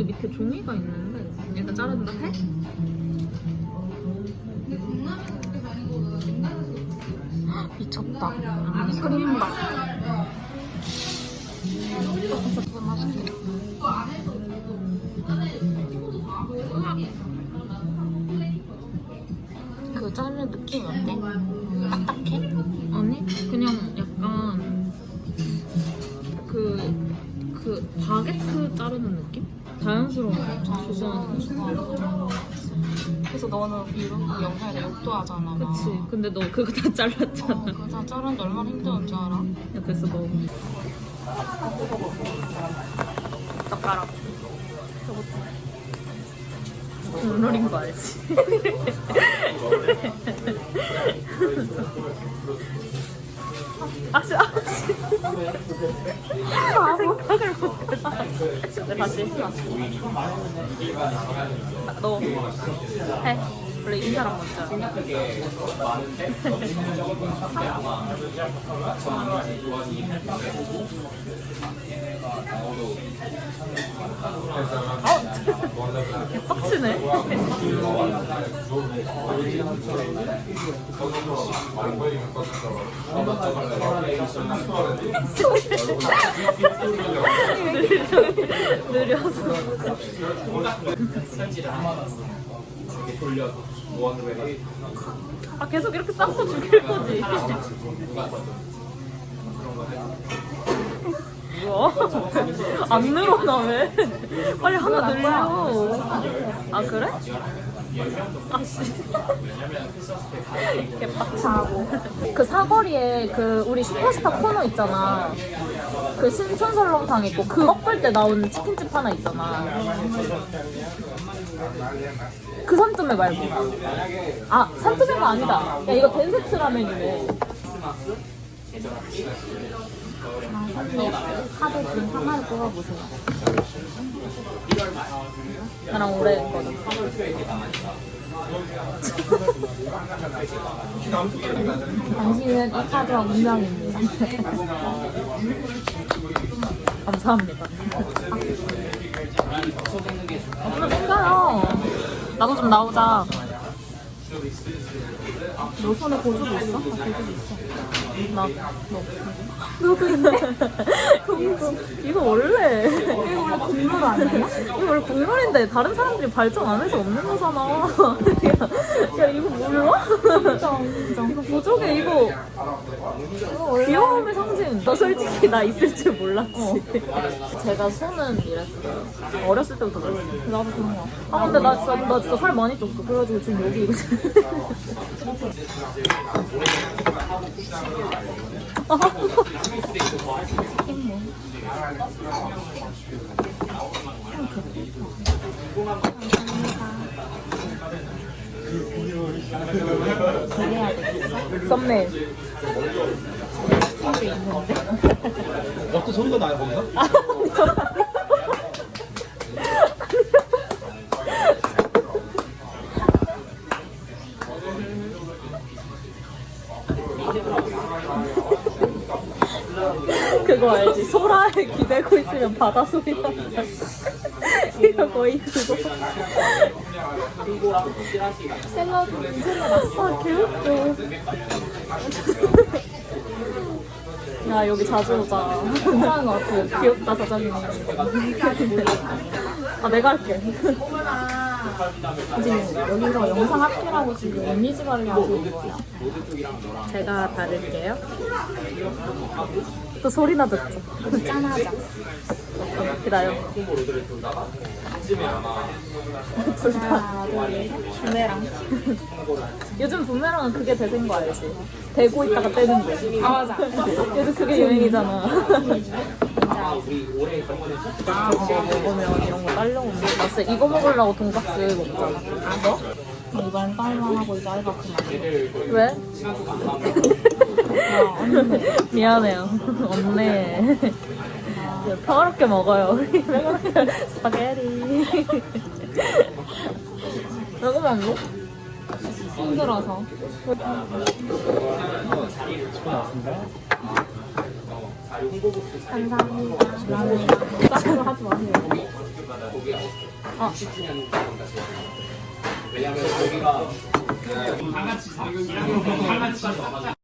근데 밑에 종이가 있는데 일단 자른다 해? 헉, 미쳤다. 크림밥. 진짜 맛있게. 그 자르는 느낌이 어때? 딱딱해? 아니 그냥 약간 그, 그 바게트 자르는 느낌? 자연스러운 주저하는 느낌 그래서 너는 이런 영상에 욕도 하잖아. 막. 그치 근데 너 그거 다 잘랐잖아 어, 그거 다 자르는데 얼마나 줄 알아? 야 됐어 먹어 젓가락 국룰인 거 알지? 아씨 아씨 생각을 못했다 네, 다시 너해 원래 이 사람 먼저 어? 빡치네 느려서 아 계속 이렇게 쌓고 죽일 거지 뭐야? 안 늘어나 왜? 빨리 하나 늘려. 아 그래? 아씨. 개빡치고. 그 사거리에 그 우리 슈퍼스타 코너 있잖아. 그 신촌 설렁탕 있고 그 먹을 때 나오는 치킨집 하나 있잖아. 그 산점에 말고. 아 산점에가 아니다. 야 이거 덴세트 라면이네 카드 중 하나를 뽑아보세요. 나랑 오래 했거든. 당신은 이 카드와 운명입니다. 감사합니다. 아, 그래 땡겨요? 나도 좀 나오자 너 손에 고주도 있어? 아, 고주도 있어. 나, 너 너도 있네 공주 이거 원래. 이거 원래 국룰 아니야? 이거 원래 국룰인데 다른 사람들이 발전 안 해서 없는 거잖아. 야, 야 이거 몰라? 이거 보조개 이거. 귀여움의 상징. 너 솔직히 나 있을 줄 몰랐지. 제가 손은 이랬어요. 어렸을 때부터 그랬어 나도 그런 거 아. 근데 나 진짜, 나 진짜 살 많이 쪘어. 그래가지고 지금 여기 이거 썸네일 또 소리가 나요 거기서? 그거 알지? 소라에 기대고 있으면 바다 소리 난다. 이거 거의 그거. 샐러드. 아, 개웃겨. 야, 여기 자주 오자. 괜찮은 것 같아. 귀엽다, 사장님. 아, 내가 할게. 지금 여기서 영상 합기라고 지금 이미지 관리 하고 있어요. 제가 다를게요. 또 소리나 듣죠. 짠하자. 기다려. 둘 다. 하나, 둘, 셋. 부메랑. 요즘 부메랑은 그게 대세인 거 알지? 대고 있다가 떼는 거. 아, 맞아. 요즘 그게 유행이잖아. 아, 먹으면 이런 거 딸려오는데. 나 진짜 이거 먹으려고 돈가스 먹잖아. 아, 너? 이번 딸만 하고 이제 알바 그만. 왜? 야, 언니. 미안해요. 없네. 평화롭게 먹어요. 우리 스파게티. 먹으면 안 돼? 힘들어서. 감사합니다. 짠거 하지 마세요. 아. 60주년 왜냐면 거기가 다 같이 다 같이